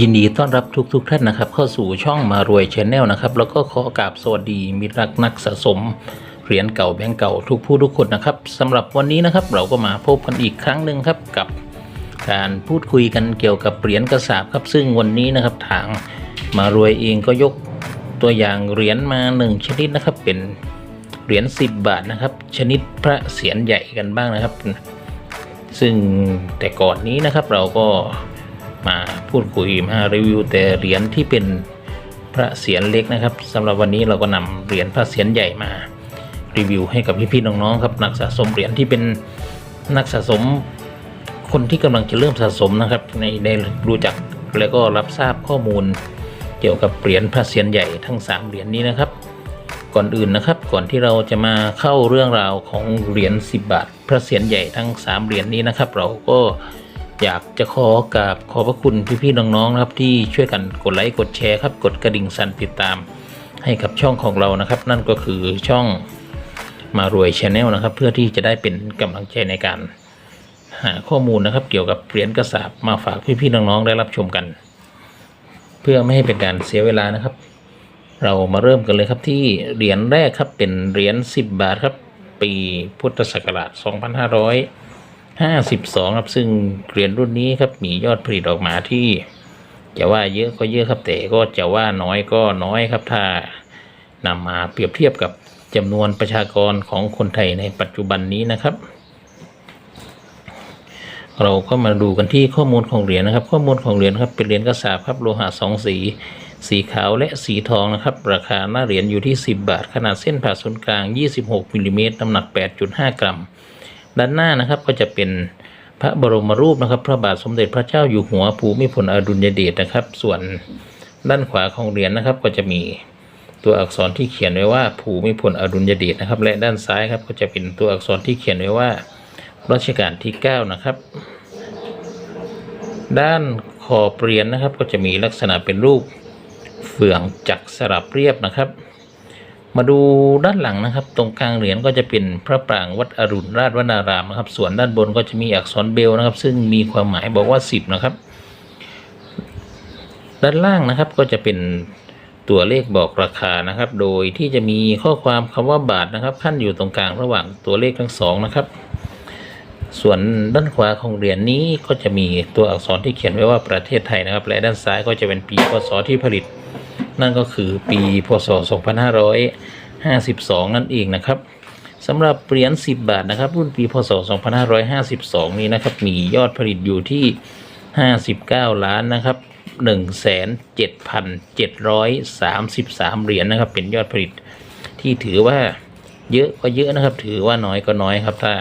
ยินดีต้อนรับทุกๆท่านนะครับ เข้าสู่ช่องมารวยชาแนลนะครับ แล้วก็ขอกราบสวัสดีมิตรรักนักสะสมเหรียญเก่าแบงก์เก่าทุกผู้ทุกคนนะครับสำหรับวันนี้นะครับเราก็มาพบกันอีกครั้งหนึ่งครับกับการพูดคุยกันเกี่ยวกับเหรียญกระสาบครับ ซึ่งวันนี้นะครับทางมารวยเองก็ยกตัวอย่างเหรียญมาหนึ่งชนิดนะครับ เป็นเหรียญ10 บาทนะครับ ชนิดพระเศียรใหญ่กันบ้างนะครับ ซึ่งแต่ก่อนนี้นะครับเราก็มา พูดคุยมารีวิวแต่เหรียญที่เป็นพระเศียรเล็กนะครับสำหรับวันนี้เราก็นำเหรียญพระเศียรใหญ่มารีวิวให้กับพี่ๆน้องๆครับนักสะสมเหรียญที่เป็นนักสะสมคนที่กำลังจะเริ่มสะสมนะครับในได้รู้จักแล้วก็รับทราบข้อมูลเกี่ยวกับเหรียญพระเศียรใหญ่ทั้งสามเหรียญนี้นะครับ ก่อนอื่นนะครับ ก่อนที่เราจะมาเข้าเรื่องราวของเหรียญ10 บาท พระเศียรใหญ่ทั้ง 3 เหรียญนี้นะครับ เราก็ อยากจะขอกราบขอบพระคุณพี่ๆน้องๆนะครับ ที่ช่วยกันกดไลค์กดแชร์ครับกดกระดิ่งสั่นติดตาม ให้กับช่องของเรานะครับ นั่นก็คือช่องมารวยชาแนลนะครับ เพื่อที่จะได้เป็นกำลังใจในการหาข้อมูลนะครับ เกี่ยวกับเหรียญกระสาบมาฝากพี่ๆน้องๆได้รับชมกัน เพื่อไม่ให้เป็นการเสียเวลานะครับ เรามาเริ่มกันเลยครับที่เหรียญแรกครับเป็นเหรียญ10 บาทครับ ปีพุทธศักราช 52ครับซึ่งเหรียญรุ่นนี้ครับมียอดผลิตออกมาที่จะว่าเยอะก็เยอะครับแต่ก็จะว่าน้อยก็น้อยครับ ถ้านำมาเปรียบเทียบกับจำนวนประชากรของคนไทยในปัจจุบันนี้นะครับ เราก็มาดูกันที่ข้อมูลของเหรียญนะครับ ข้อมูลของเหรียญครับเป็นเหรียญกระสาบครับโลหะสองสี สีขาวและสีทองนะครับ ราคาหน้าเหรียญอยู่ที่ 10 บาท ขนาดเส้นผ่าศูนย์กลาง 26มิลลิเมตรน้ำหนัก 8.5 กรัม ด้านหน้านะครับก็จะเป็นพระบรมรูปนะครับ พระบาทสมเด็จพระเจ้าอยู่หัวภูมิพลอดุลยเดชนะครับ ส่วนด้านขวาของเหรียญนะครับ ก็จะมีตัวอักษรที่เขียนไว้ว่าภูมิพลอดุลยเดชนะครับ และด้านซ้ายครับก็จะเป็นตัวอักษรที่เขียนไว้ว่ารัชกาลที่ 9 นะครับ ด้านขอบเหรียญนะครับ ก็จะมีลักษณะเป็นรูปเฟืองจักรสลับเรียบนะครับ มาดูด้านหลังนะครับ ตรงกลางเหรียญก็จะเป็นพระปรางวัดอรุณราชวนารามนะครับ ส่วนด้านบนก็จะมีอักษรเบลนะครับ ซึ่งมีความหมายบอกว่า 10 นะครับ ด้านล่างนะครับก็จะเป็นตัวเลขบอกราคานะครับ โดยที่จะมีข้อความคำว่าบาทนะครับขั้นอยู่ตรงกลางระหว่างตัวเลขทั้งสองนะครับ ส่วนด้านขวาของเหรียญนี้ก็จะมีตัวอักษรที่เขียนไว้ว่าประเทศไทยนะครับ และด้านซ้ายก็จะเป็นปีพศที่ผลิต นั่นก็คือปีพศ 2552 นั่นเองนะครับสำหรับเหรียญ10 บาทนะครับ รุ่นปีพศ 2552 นี้นะครับ มียอดผลิตอยู่ที่ 59 ล้านนะครับ107,733 เหรียญนะครับ เป็นยอดผลิตที่ถือว่าเยอะก็เยอะนะครับ ถือว่าน้อยก็น้อยครับ ถ้า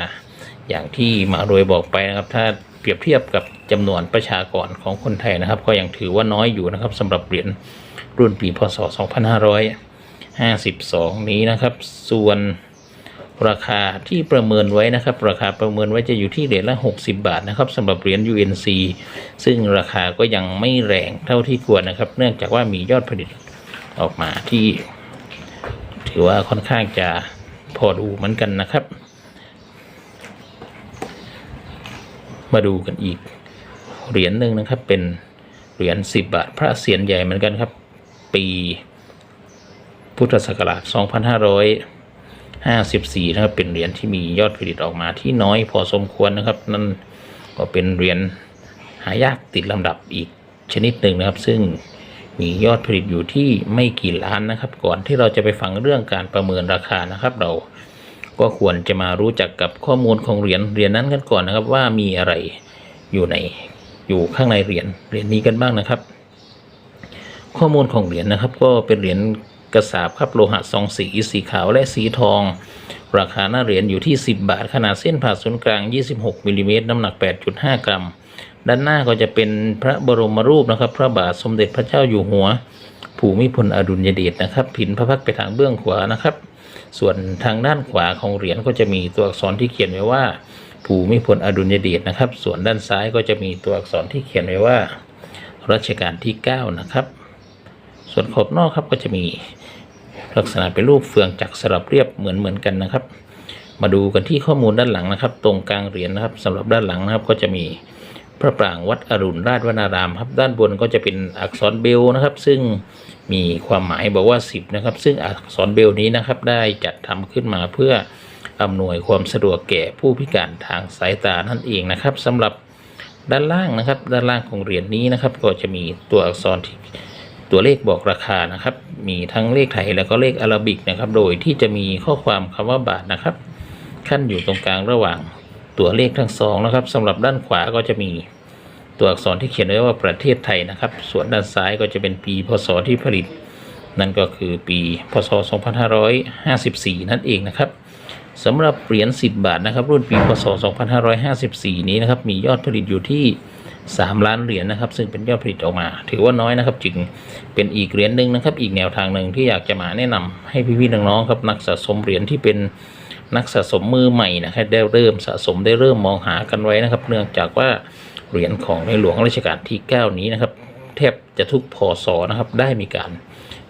อย่างที่มารวยบอกไปนะครับ ถ้า เปรียบเทียบกับจำนวนประชากรของคนไทยนะครับ ก็ยังถือว่าน้อยอยู่นะครับสำหรับเหรียญรุ่นปีพศ 2552 นี้นะครับ ส่วนราคาที่ประเมินไว้นะครับ ราคาประเมินไว้จะอยู่ที่เหรียญละ 60 บาทนะครับสำหรับเหรียญ UNC ซึ่งราคาก็ยังไม่แรงเท่าที่ควรนะครับ เนื่องจากว่ามียอดผลิตออกมาที่ ถือว่าค่อนข้างจะพอดูเหมือนกันนะครับ มาดูกันอีกเหรียญหนึ่งนะครับ เป็นเหรียญ10 บาท พระเศียรใหญ่เหมือนกันครับ ปีพุทธศักราช 2554 นะครับ เป็นเหรียญที่มียอดผลิตออกมาที่น้อยพอสมควรนะครับ นั่นก็เป็นเหรียญหายากติดลำดับอีกชนิดหนึ่งนะครับ ซึ่งมียอดผลิตอยู่ที่ไม่กี่ล้านนะครับ ก่อนที่เราจะไปฟังเรื่องการประเมินราคานะครับ เรา ก็ควรจะมารู้จักกับข้อมูลของเหรียญเหรียญนั้นกันก่อนนะครับ ว่ามีอะไรอยู่ในอยู่ข้างในเหรียญเหรียญนี้กันบ้างนะครับ ข้อมูลของเหรียญนะครับ ก็เป็นเหรียญกระสาบครับโลหะสองสีสีขาวและสีทอง ราคาหน้าเหรียญอยู่ที่ 10 บาท ขนาดเส้นผ่าศูนย์กลาง 26มิลลิเมตรน้ำหนัก 8.5 กรัม ด้านหน้าก็จะเป็นพระบรมรูปนะครับ พระบาทสมเด็จพระเจ้าอยู่หัว ภูมิพลอดุลยเดชนะครับผินพระพักไปทางเบื้องขวานะครับ ส่วนทางด้านขวาของเหรียญก็จะมีตัวอักษรที่เขียนไว้ว่า ภูมิพลอดุลยเดชนะครับ ส่วนด้านซ้ายก็จะมีตัวอักษรที่เขียนไว้ว่ารัชกาลที่ 9 นะครับ ส่วนขอบนอกครับก็จะมีลักษณะเป็นรูปเฟืองจักรสลับเรียบเหมือนเหมือนกันนะครับ มาดูกันที่ข้อมูลด้านหลังนะครับ ตรงกลางเหรียญนะครับสำหรับด้านหลังนะครับก็จะมี พระปรางวัดอรุณราชวนารามครับด้านบนก็จะเป็นอักษรเบลนะครับ ซึ่งมีความหมายบอกว่า 10 นะครับ ซึ่งอักษรเบลนี้นะครับได้จัดทำขึ้นมาเพื่ออำนวยความสะดวกแก่ผู้พิการทางสายตานั่นเองนะครับสำหรับด้านล่างนะครับ ด้านล่างของเหรียญนี้นะครับ ก็จะมีตัวอักษรที่ตัวเลขบอกราคานะครับ มีทั้งเลขไทยแล้วก็เลขอาราบิกนะครับ โดยที่จะมีข้อความคำว่าบาทนะครับ ขั้นอยู่ตรงกลางระหว่าง ตัวเลขทั้งสองนะครับสำหรับด้านขวาก็จะมีตัวอักษรที่เขียนไว้ว่าประเทศไทยนะครับ ส่วนด้านซ้ายก็จะเป็นปีพศที่ผลิต นั่นก็คือปีพศ 2554 นั่นเองนะครับสำหรับเหรียญ10 บาทนะครับ รุ่นปีพศ 2554 นี้นะครับมียอดผลิตอยู่ที่ 3 ล้านเหรียญนะครับ ซึ่งเป็นยอดผลิตออกมา ถือว่าน้อยนะครับ จึงเป็นอีกเหรียญหนึ่งนะครับ อีกแนวทางหนึ่งที่อยากจะมาแนะนำให้พี่ๆน้องๆครับนักสะสมเหรียญที่เป็น นักสะสมมือใหม่นะครับได้เริ่มสะสมได้เริ่มมองหากันไว้นะครับ เนื่องจากว่าเหรียญของในหลวงรัชกาลที่ 9 นี้นะครับ แทบจะทุกพอศนะครับ ได้มีการ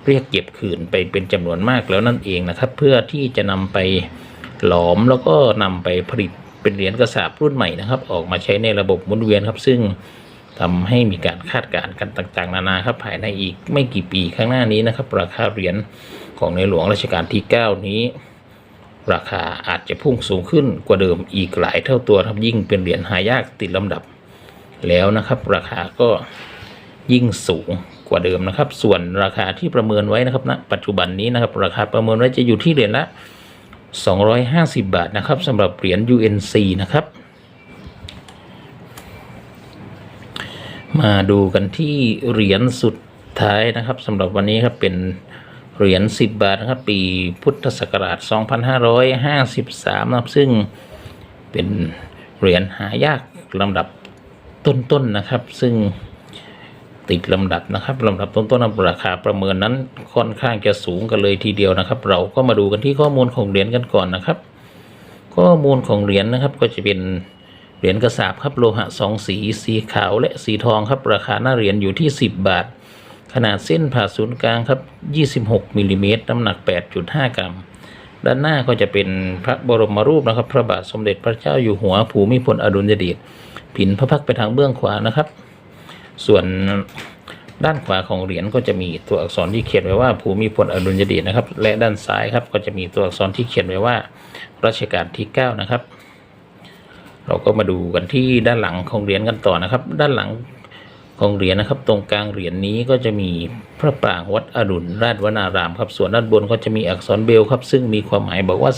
เรียกเก็บคืนไปเป็นจำนวนมากแล้วนั่นเองนะครับ เพื่อที่จะนำไปหลอมแล้วก็นำไปผลิตเป็นเหรียญกระสาบรุ่นใหม่นะครับ ออกมาใช้ในระบบหมุนเวียนครับ ซึ่งทำให้มีการคาดการณ์กันต่างๆ นานาครับภายในอีกไม่กี่ปีข้างหน้านี้นะครับ ราคาเหรียญของในหลวงรัชกาลที่ 9 นี้ ราคาอาจจะพุ่งสูงขึ้นกว่าเดิมอีกหลายเท่าตัวครับยิ่งเป็นเหรียญหายากติดลำดับ แล้วนะครับ ราคาก็ยิ่งสูงกว่าเดิมนะครับ ส่วนราคาที่ประเมินไว้นะครับณปัจจุบันนี้นะครับ ราคาประเมินไว้จะอยู่ที่เหรียญละ 250 บาทนะครับสำหรับเหรียญ UNC นะครับ มาดูกันที่เหรียญสุดท้ายนะครับสำหรับวันนี้ครับเป็น เหรียญ10 บาทนะครับ ปีพุทธศักราช 2553นะครับซึ่งเป็นเหรียญหายากลำดับต้นๆนนะครับ ซึ่งติดลำดับนะครับลำดับต้นๆนราคาประเมินนั้นค่อนข้างจะสูงกันเลยทีเดียวนะครับ เราก็มาดูกันที่ข้อมูลของเหรียญกันก่อนนะครับ ข้อมูลของเหรียญนะครับก็จะเป็นเหรียญกระสาบครับโลหะสองสีสีขาวและสีทองครับราคาหน้าเหรียญอยู่ที่ 10 บาท ขนาดเส้นผ่าศูนย์กลางครับ 26มิลลิเมตรน้ำหนัก 8.5 กรัม ด้านหน้าก็จะเป็นพระบรมรูปนะครับ พระบาทสมเด็จพระเจ้าอยู่หัวภูมิพลอดุลยเดชผินพระพักไปทางเบื้องขวานะครับ ส่วนด้านขวาของเหรียญก็จะมีตัวอักษรที่เขียนไว้ว่า ภูมิพลอดุลยเดชนะครับ และด้านซ้ายครับก็จะมีตัวอักษรที่เขียนไว้ว่ารัชกาลที่ 9 นะครับ เราก็มาดูกันที่ด้านหลังของเหรียญกันต่อนะครับ ด้านหลัง ของเหรียญนะครับ ตรงกลางเหรียญนี้ก็จะมีพระปรางวัดอรุณราชวนารามครับส่วนด้านบนก็จะมีอักษรเบลครับ ซึ่งมีความหมายบอกว่า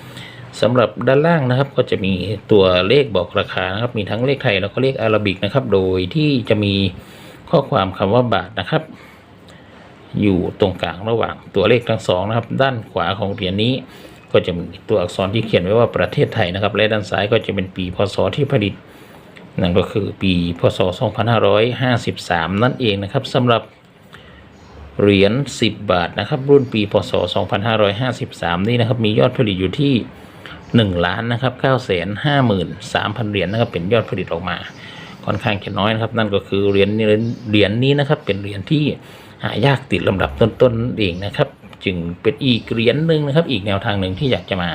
10สำหรับด้านล่างนะครับ ก็จะมีตัวเลขบอกราคานะครับ มีทั้งเลขไทยแล้วก็เลขอาราบิกนะครับ โดยที่จะมีข้อความคำว่าบาทนะครับ อยู่ตรงกลางระหว่างตัวเลขทั้งสองนะครับ ด้านขวาของเหรียญนี้ก็จะมีตัวอักษรที่เขียนไว้ว่าประเทศไทยนะครับ และด้านซ้ายก็จะเป็นปีพศที่ผลิต นั่นก็คือปีพศ 2553 นั่นเองนะครับสำหรับเหรียญ 10 บาทนะครับ รุ่นปีพศ 2553 นี่นะครับ มียอดผลิตอยู่ที่ 1 ล้านนะครับ953,000 เหรียญนะครับ เป็นยอดผลิตออกมา ค่อนข้างจะน้อยนะครับ นั่นก็คือเหรียญนี้เหรียญนี้นะครับ เป็นเหรียญที่หายากติดลำดับต้นๆนั่นเองนะครับ จึงเป็นอีกเหรียญหนึ่งนะครับ อีกแนวทางหนึ่งที่อยากจะมา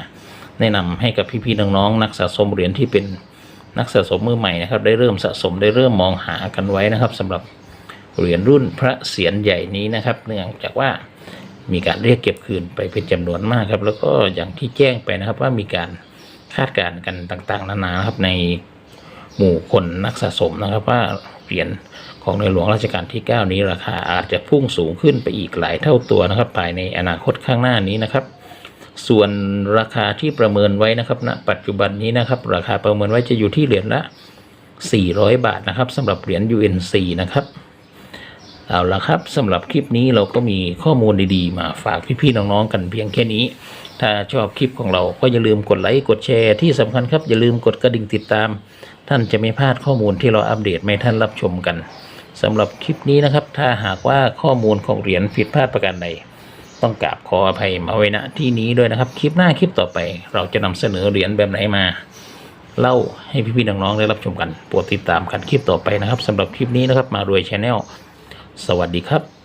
แนะนำให้กับพี่ๆน้องๆนักสะสมเหรียญที่เป็น นักสะสมมือใหม่นะครับ ได้เริ่มสะสมได้เริ่มมองหากันไว้นะครับสำหรับเหรียญรุ่นพระเศียรใหญ่นี้นะครับ เนื่องจากว่ามีการเรียกเก็บคืนไปเป็นจำนวนมากครับ แล้วก็อย่างที่แจ้งไปนะครับว่ามีการคาดการณ์กันต่างๆ นานานครับในหมู่คนนักสะสมนะครับว่าเหรียญของในหลวงรัชกาลที่ 9 นี้ราคาอาจจะพุ่งสูงขึ้นไปอีกหลายเท่าตัวนะครับภายในอนาคตข้างหน้านี้นะครับ ส่วนราคาที่ประเมินไว้นะครับณปัจจุบันนี้นะครับ ราคาประเมินไว้จะอยู่ที่เหรียญละ 400 บาทนะครับสำหรับเหรียญ UNC นะครับเอาละครับสำหรับคลิปนี้เราก็มีข้อมูลดีๆ มาฝากพี่ๆน้องๆกันเพียงแค่นี้ ถ้าชอบคลิปของเราก็อย่าลืมกดไลค์กดแชร์ที่สำคัญครับอย่าลืมกดกระดิ่งติดตาม ท่านจะไม่พลาดข้อมูลที่เราอัปเดตให้ท่านรับชมกันสำหรับคลิปนี้นะครับ ถ้าหากว่าข้อมูลของเหรียญผิดพลาดประการใด ต้องกราบขออภัยมาไว้ณที่นี้ด้วยนะครับ คลิปหน้าคลิปต่อไป เราจะนำเสนอเหรียญแบบไหนมา เล่าให้พี่ๆน้องๆได้รับชมกันโปรดติดตามกันคลิปต่อไปนะครับสำหรับคลิปนี้นะครับมารวยชาแนลสวัสดีครับ